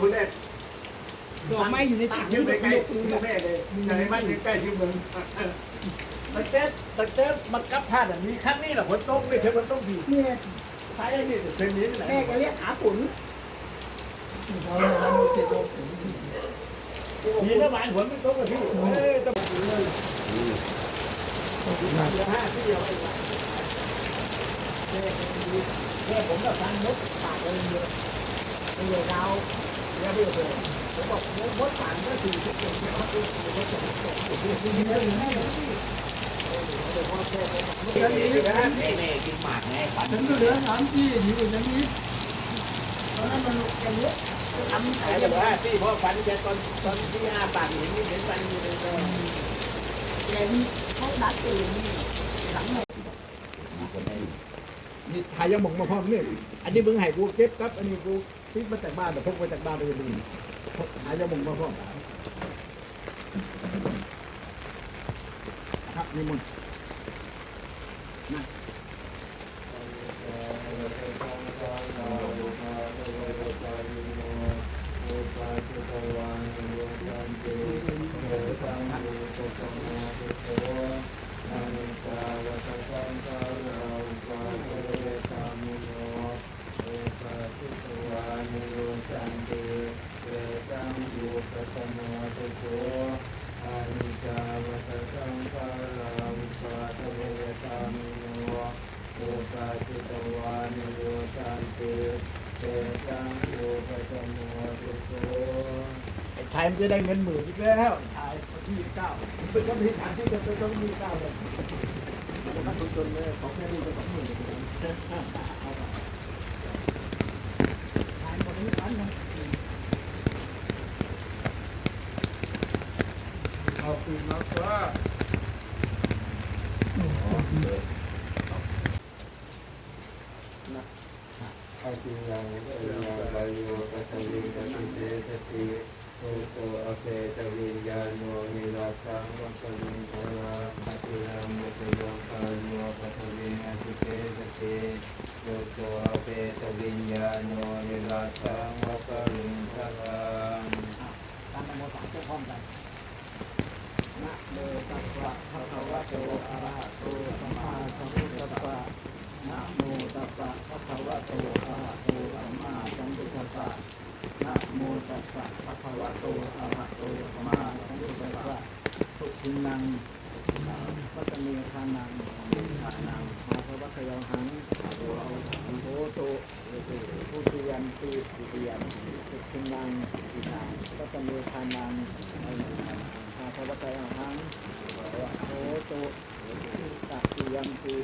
คนแรกดอกไม้อยู่ในถังชื่อไปใกล้ยกชื่มืออแม่เลยในบ้านใกล้ชื่อเมืองตะเจ็บตะเจ็บมันกับท่าแบบนี้ครั้งนี้แหละฝนตกไม่ใช่ฝนตกดีเนี่ยท้ายนี่เป็นนี้แหละแม่ก็เรียกหาฝนดีนะหมายฝนไม่ตกกับพี่เอ้ยต้องเลยเดียวห้าที่เดียวแค่ผมก็ฟังมดปากเลยเดียวเดี๋ยวเรา เนี่ยพี่เลยผมบอกมดปากก็สี่สิบเจ็ดสิบห้าสิบมดตกตกตกที่นี่เลยแม่แม่กินหมากไงฝันฉันก็เหลือสามที่อยู่อย่างนี้ตอนนั้นมันอย่างนี้ทำขายแบบว่าที่พ่อฝันแกตอนตอนที่ห้าปากเห็นนี่เห็นฟันอยู่เลยแกนี่เขาดัดเองนี่หลังหมดนี่หายาหมองมาพร้อมนี่อันนี้มึงให้กูเก็บครับอันนี้กู ติดมาจากบ้านแต่พกมาจากบ้านไปเลยหายาบงมาพร้อมครับนี่มึง ไอ้ชายมันจะได้เงินหมื่นอีกแล้วชายคนที่เก้าเป็นคนที่ฐานที่จะเป็นคนที่เก้าเลยจะนักทุนเลยของแค่นี้จะสองหมื่นเอาไปทานคนนี้กันนะเอาคืนมาว่าอาจิยังเอยังวายโยกัสวิงกัสเตสติ โอโตอเปตวิญญาโนนิราชังวัสมิ วะโตอะระหะโตสัมมาสัมพุทธัสสะทุกินังวัตเมทานังมิทานังมาภวะคยังหังโตโตโตพุทธิยันติพุทธิยันติทุกินังอิทังวัตเมทานังมาภวะคยังหังโตโตตักยันติ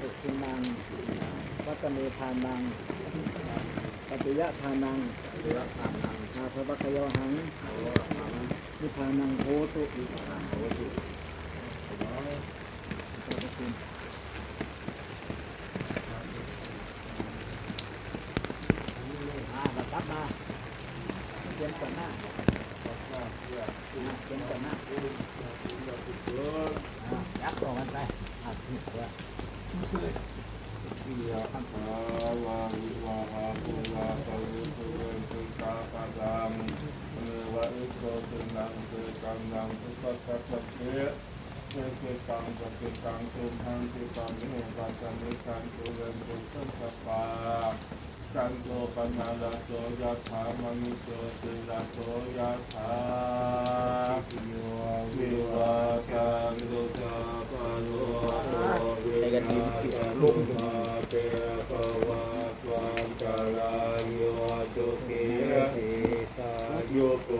ทุกินังวัตเมทานังปฏิยะทานังมานัง ภวะคยังหังนิพพานังโหตุอิทังโหตุ ขอบพระคุณอ่ามาตับมาเตรียมก่อนหน้าอ่าเตรียมก่อนหน้าอ่ายักต่อกันไปอ่าถูกแล้ว วิ ยาคันธาวาวิวาหาภูวาปวิสุเวนตุสาปะดังเอวะอิโตตุนังเตกังนังทุกขะสัพเพเตเกตังปะเกตังตุมหังติตังเมปัสสมิตังตุเวนตุสัพพะปากันโตปนาลาโสยะถามณิโสติลาโสยะถาโยวิวากันตุตาปะโลโตวินาศลุกมา เตปะวะความกาลาโยตุกิยติตาโยโก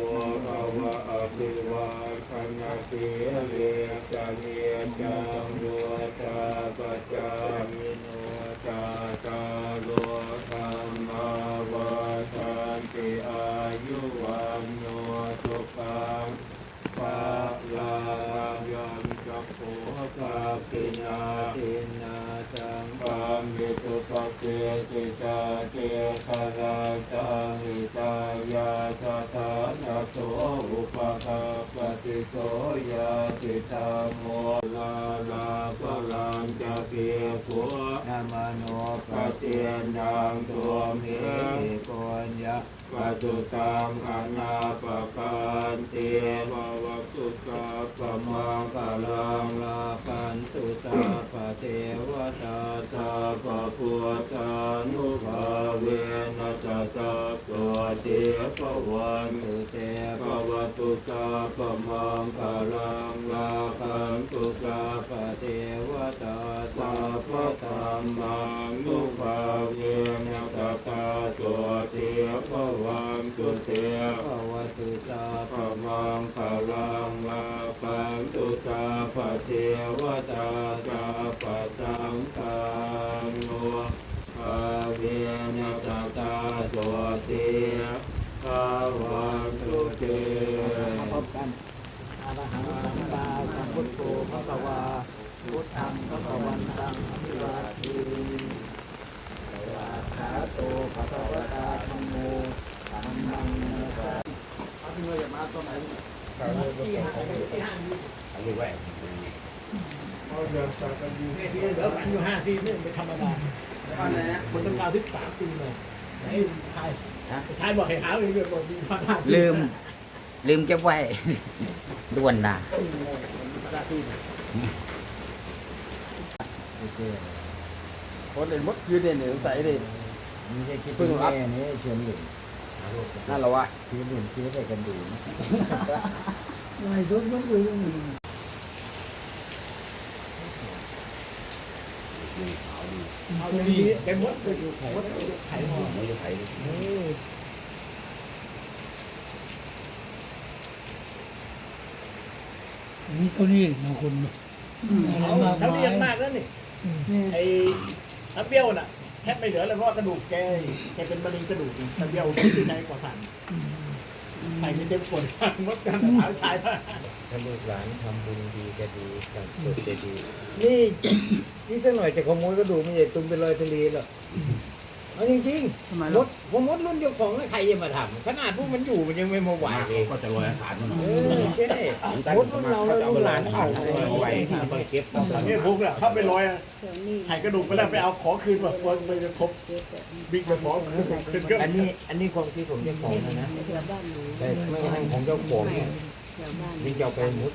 ภาวะอภิวาคณะเตเลจาเนจังโยตาปะจามิโนตาตาโลธรรมาวาทันติอายุวันโนสุขังปะลายันจักโขภาปินาทินาจังปัมมิตุ ปเกติจาเจคาราจังหิตายาชาทานาโตอุปกาปติโตยาติตาโมลาลาปรังจะเปียขัวนามโนปเตียนดังตัวเมียปุญญา ปัจจุตังอนาปกันเตภวตุกาปมังกาลังลาปันตุตาปะเทวตาตาปะพุทธานุภาเวนะจตาตัวเตปวันุเตภวตุกาปมังกาลังลาคันตุกาปะเทวตาตาปะธรรมังนุภาเวนะจตาตัวเตปวันตุเตภวตุตาปะมังคาลังลาปันตุตาปะเทวตาตาปะสังฆานุภาเวนะตาตาโสติภาวันตุเตมาพบกันอะระหังสัมมาสัมพุทโธพระวา พุทธังพระวันตังอภิวาทีวาขาโตพระวตาธรรมโมธัมมังนะสาเอาที่เราอย่ามาตอนไหนที่ห้าที่ห้าเอาเดินจากกันดีเนี่ยที่เหลือกันอยู่ห้าที่นี่เป็นธรรมดาตอนไหนนะคนต้องการที่สามปีเลยไหนชายชายบอกให้หาเองเลยบอกมีพันห้าลืม ลืมเก็บไว้ด่วนนะพันา คนเด่นมดคือเด่นเนี่ยใส่เด่นนี่จะคิดถึงแม่นี่เชียงหลินนั่นเหรอวะคิดหลินคิดได้กันดูไม่ทุกยกมือเอาอย่างนี้เป็นมดไปอยู่ไข่มดไข่หอมไม่ได้ไข่นี่เขาเรียกนะคุณอะไรเขามากเขามาเรียนมากแล้วนี่ ไอ้ทับเบี้ยวน่ะแทบไม่เหลือเลยเพราะว่ากระดูกแกแกเป็นมะเร็งกระดูกทับเบี้ยวที่ไหนกว่าสั่นใส่ไม่เต็มขวดมดกันหาชายมาถ้าลูกหลานทำบุญดีจะดีสั่งสดจะดี นี่นี่สักหน่อยจะขโมยกระดูกไม่ใช่ตุ้มเป็นรอยทะเลหรอก เอาจริงๆมดผมมดรุ่นเจ้าของแล้วใครจะมาทำขนาดพวกมันอยู่มันยังไม่มาไหวเลยก็จะลอยอาหารมันเออใช่มดรุ่นเราแล้วลูกหลานเขาไหวไปเก็บเนี่ยพวกน่ะถ้าไปลอยหายกระดูกไปแล้วไปเอาขอคืนมาควรไปจะครบบิ๊กไปขอคืนก็อันนี้อันนี้ความคิดของเจ้าของนะนะแต่ไม่ใช่ของเจ้าของเนี่ยที่เจ้าไปมุด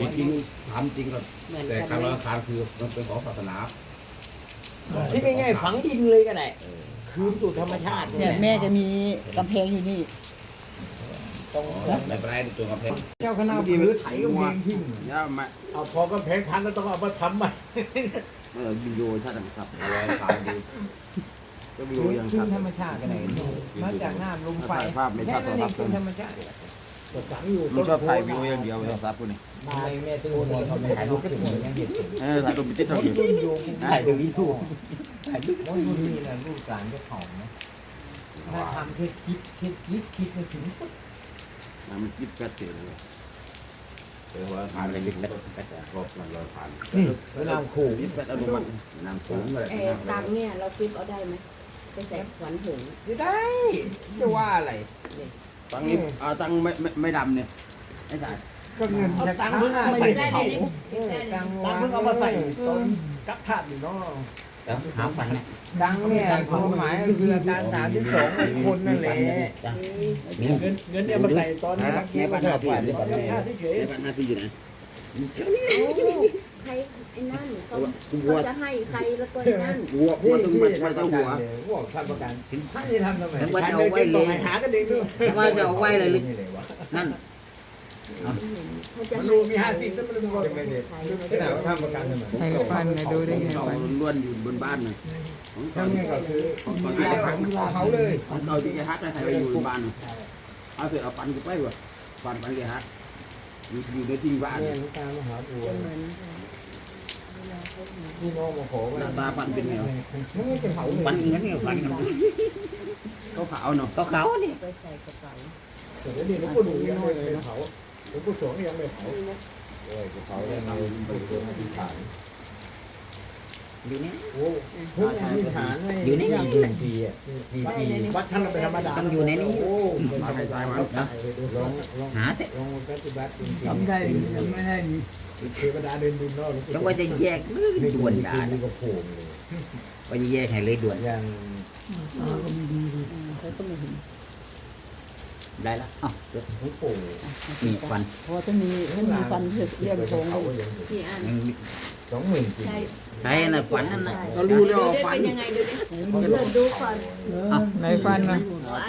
จริงๆถามจริงก็แต่การลอยอาหารคือมันเป็นของศาสนา ที่ง่ายๆฝังดินเลยก็ได้คืนสู่ธรรมชาติเนี่ยแม่จะมีกำแพงอยู่นี่ต้องในประเทศตัวกำแพงเจ้าคณะผือไถกำแพงทิ้งย่ามาเอาพอก็แพงพังก็ต้องเอามาทำใหม่เออวิดีโอถ้าดังสับลอยอาหารดีก็วิดีโอยังคืสันบธรรมชาติก็ได้มาจากน้ำลมไฟถ่ายภาพไม่ชัแค่ดนั้นเองโทรศัพท์คืนธรรมชาติ ฝังอยู่มันชอบถ่ายวิดีโออย่างเดียวโทรศัพท์พวกนี้มาแม่ตู้หัวเขาถ่ายรูปขึ้นมายังเห็นเออถ่ายรูปไปติดเท่านี้รุ่ถ่ายตรงนี้ถูกถ่ายรูปนี่นะรูปการเจ้าของนะถ้าทำแค่คิดคิดคิดคิดมาถึงปุ๊บมันจิ๊บแป๊ดเสียเลยเออลอยอาหารอะไรเล็กๆรอบลอยอาหารแล้วน้ำขู่จิ๊บแป๊ดอารมณ์น้ำสูงอะไรเออตังเนี่ยเราฟิปเอาได้ไหมไปใส่ขวัญถุงไม่ได้จะว่าอะไร ตังนี้อ่าตังไม่ไม่ไม่ดำเนี่ยไอ้จ่ายก็เงินเอาจะตัตั้งงค์เพิ่งเอามาใส่ใส่เขาเขาเออตังตังค์เพิ่งเอามาใส่ตอนกับถาดอยู่เนาะหาฝันเนี่ยตังเนี่ยความหมายก็คือการสามที่สองคนนั่นแหละเงินเงินเนี่ยมาใส่ตอนนี้แม่บ้านเราฝันตอนกับถาดที่เฉยไอ้บ้านหน้าที่อยู่ไหน ใครไอ้นั่นเขาเขาจะให้ใครแล้วก็ไอ้นั่นหัวหัวต้องไม่ไม่ต้องหัวหัวทำประกันถึงท่านจะทำทำไมใช้เงินเก็บต่อไปหากันเองด้วยว่าจะเอาไว้เลยนั่นเขาจะมันให้รู้มีห้าสิบแล้วมันรู้ว่าใครขนาดว่าทำประกันทำไมใครฟันนะดูได้ไงเราฟันล้วนอยู่บนบ้านเลยของทำไงก็คือของตอนไม่นี้ได้ขังเขาเลยของเราที่แกฮักได้ใครไปอยู่บนบ้านเอาเสร็จเอาปันกูไปวะปันปันแกฮักอยู่อยู่ในทิ้งบ้านเนี่ยตามมหาบัวเหมือน พี่น้องมาขอหน้าตาปันเป็นไงมันไม่เป็นเขาเลยฟันงั้นเนี่ยฟันเขาขาวเนาะก็เขาเนี่ยไปใส่กระเป๋าเดี๋ยวนี้หลวงปู่ดูยังไม่เผาหลวงปู่สวงยังไม่เผาเขาได้มาไปโดนอธิษฐานอยู่นี่โอ้เพิ่งอธิษฐานให้อยู่ในนี้กี่หมื่นปีอะกี่ปีวัดท่านเราเป็นธรรมดาต้องอยู่ในนี้โอ้มาให้ตายมาลองลองลองหาแต่ลองปฏิบัติจริงๆทำได้ทำไม่ได้นี่ เทวดาเดินดินเนอกต้องว่าจะแยกหรือไม่ด่วนจด่าริงนี่ก็โผล่เลยว่าจะแยกให้เลยด่วนอย่างตาก็ไม่ดีดิเขาก็ไม่เห็นได้ละอ้าวไม่โผล่มีฟันเพราะว่าถ้ามีถ้ามีฟันเรียกโคงเขาเลยก็ยังอยู่กี่อันยังมีสองหมื่นปีใช่ใช่น่ะฟันนั่นน่ะก็รู้แล้วดูว่าดิฝันเป็นยังไงดูดิเดี๋ยวดูก่อนไหนฟันนะ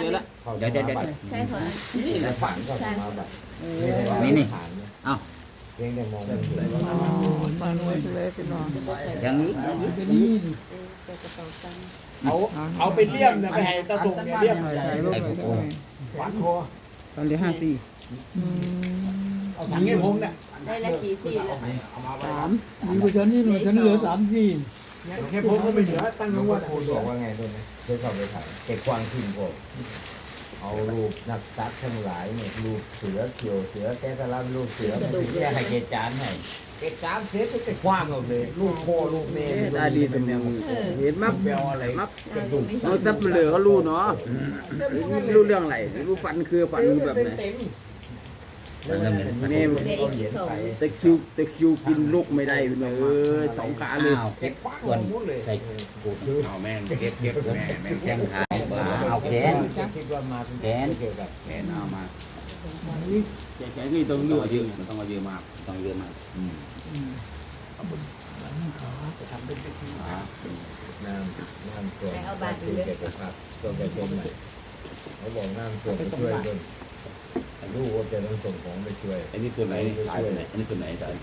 เจอแล้วเดี๋ยวเดี๋ยวเดี๋ยวใช่ค่ะนี่ในฝันก็มาแบบนี่นี่เอ้า เพียงแต่มองไม่เห็นอ๋อฟันไว้เลยพี่น้องอย่างนี้อย่างนี้เอาเอาไปเลี่ยมนะไปให้ตาส่งเนี่ยเลี่ยมถ่ายรูปไว้ด้วยฝันคอตอนที่ห้าสี่เอาสั่งให้ผมเนี่ยได้แล้วกี่ซี่แล้วสามมีกว่าฉันนี่หน่อยฉันเหลือสามสี่แค่ผมก็ไม่เหลือตั้งรู้ว่าพ่อคูณบอกว่าไงด้วยนะเคยสอบไปถ่ายเก็บความทิ้งผม เอารูปนักซัดทั้งหลายเนี่ยรูปเสือเขียวเสือแกสลับรูปเสือมันถึงแค่ให้เกจานให้เกจานเสียก็จะคว้างเอาเลยลูกพ่อลูกแม่ได้ดีเป็นแนวเห็นมั้ยแววอะไรมับกระดูกเราซับเหลือก็รู้เนาะรู้เรื่องอะไรรู้ฝันคือฝันแบบไหนนี่มันก็เหรียญไปแต่คิวแต่คิวกินลูกไม่ได้เลยเออสองขาเลยอ้าวเก็เก็บบคว้างส่วนหมดเลยใส่กูดเอาแม่งเก็บเก็บแม่แม่แข้งขาขา เอาแขนคิดว่ามาเป็นเกี่ยวกับแขนเอามาแขนนี่ต้องเลือกเยอะมันต้องเอาเยอะมากต้องเยอะมากน้ำน้ำส่วนเกี่ยวกับภาพส่วนใหญ่เป็นไหนเขาบอกน้ำส่วนไปช่วยด้วยลูกว่าจะต้องส่งของไปช่วยอันนี้ตัวไหนขายตัวไหนอันนี้ตัวไหนอาจารย์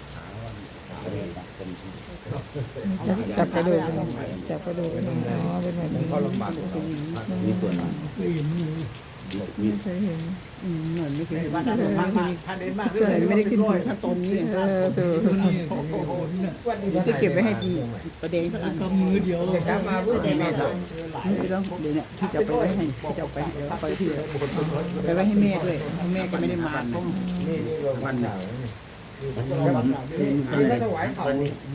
จับไปดูพี่น้องจับไปดูพี่น้องอ๋อเป็นแบบนี้เขาลำบากนี่ตัวไหนเคยเห็นอยู่มีไม่เคยเห็นอืมเหมือนไม่เคยเห็นวัดนั้นพันมาพันเดินมากใช่ไม่ได้ขึ้นถึงขั้นตอนนี้เลยเออตัววันนี้จะเก็บไว้ให้ดีประเด็นเขากำมือเดียวจะกลับมาเพื่อที่แม่ส่งไม่ต้องเดี๋ยวเนี่ยที่จะไปไว้ให้ที่จะไปเดี๋ยวไปที่ไปไว้ให้แม่ด้วยแม่ก็ไม่ได้มาเพราะนี่นี่เราวันหนาว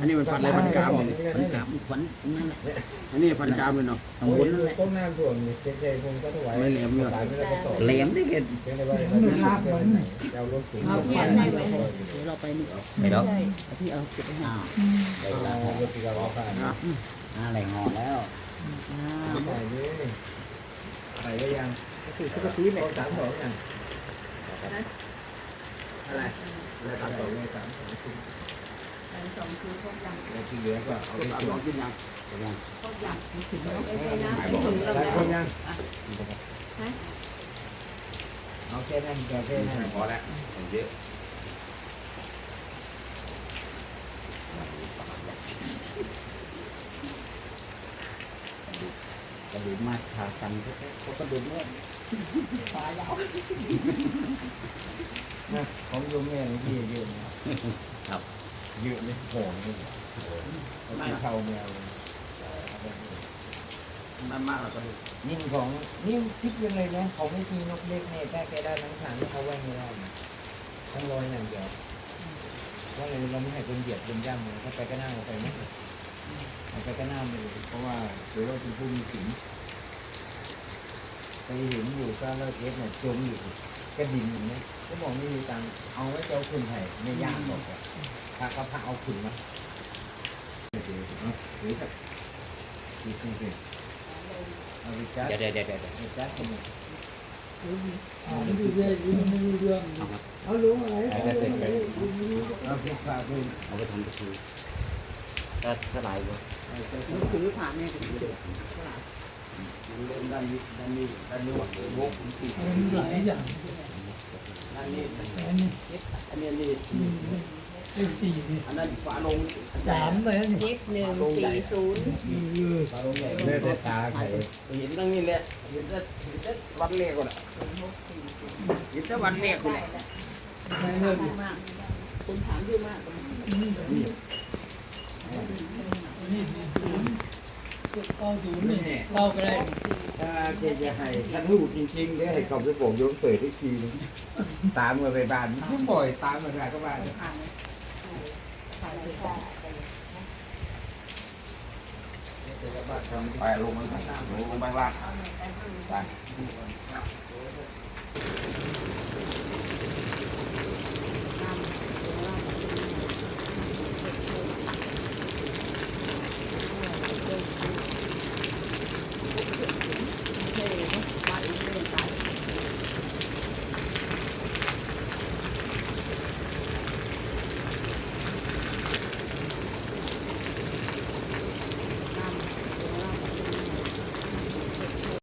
อันนี้มันฟันอะไรฟันกรามเลยฟันกลับฟันนั่นแหละอันนี้ฟันกรามเลยเนาะข้างบนนั่นแหละต้มน้ำส่วนเจ๊คงก็ถวายไม่เหลี่ยมเลยสายไม่ได้ก็ต่อแหลมได้เห็นเพียงแต่ว่าเรารถสูงเดี๋ยวเราไปนี่ไม่ดอกที่เอาเก็บไว้ให้อ้าวได้เวลาของรถที่เราเอาไปอ่าอะไรงอแล้วอ่าใส่นี่ใส่ได้ยังคือปกติแหละสามสองยังอะไร ไรสามสองเลยสามสองสองคือพวกยังแล้วที่เหลือก็เอาไปตัดส่ลงองกินยังพวกยังไม่ใช่นะไม่ถึงเราหลายแล้วควนยังเอาแค่นั้นแค่นั้นพอแล้วเยอะกระดูกมาขากันเขากระดูกเนี่ยาว ของโยมแม่ที่เยอะนะครับ เยอะเลยโหงเลยไม่เข้าแมวมันมากแล้วก็ยิ่งของนี่คิดยังไงนะเขาไม่ทีนกเล็กเนี่ยแค่แกได้ทั้งสามเขาไว้ไม่ได้ต้องลอยอย่างเดียวว่าเลยเราไม่ให้คนเหยียบคนย่ำเลยถ้าไปก็น่าไปไหมไปก็น่าเลยเพราะว่าหรือว่าเป็นผู้มีสินไปเห็นอยู่ก็เลิกเล็กเนี่ยจมอยู่กระดิ่งอย่างนี้ ก็บอกไม่มีตังค์เอาไว้เจ้าคุณไห่ไม่ยากหรอกอะถ้าเขาพาเอาขุนมาหรือแบบดีจริงๆเอาไปจัดเดี๋ยวเดี๋ยวเดี๋ยวเดี๋ยวไปจัดกันเลยอ่าไม่รู้เรื่องไม่รู้เรื่องเอารู้อะไรเอาไปเสร็จไปเอาไปฝากด้วยเอาไปทำพิธีก็เท่าไหร่วะถือผ่านแม่ก็ถือด้านนี้ด้านนี้ด้านนี้หวังเลยโว้ปีมันหลายอย่าง ด้านนี้อันนี้อันนี้นี่เลขสี่นี่อันนั้นฝาลงสามเลยนี่เจ็ดหนึ่งสี่ศูนย์เออเลือดตาไข่เห็นตั้งนี่แหละเห็นแต่เห็นแต่วันแรกก่อนเห็นแต่วันแรกคนแหละคุณถามเยอะมากนี่ เก้าศูนย์นี่เราก็ได้ถ้าเกจะให้ท่านรู้จริงๆเนี่ยให้เขาไปบอกโยมเปิดที่ทีนึงตามมาไปบ้านไม่บ่อยตามมาไปก็บ้านไปลงมันไปลงมันไปล่างไป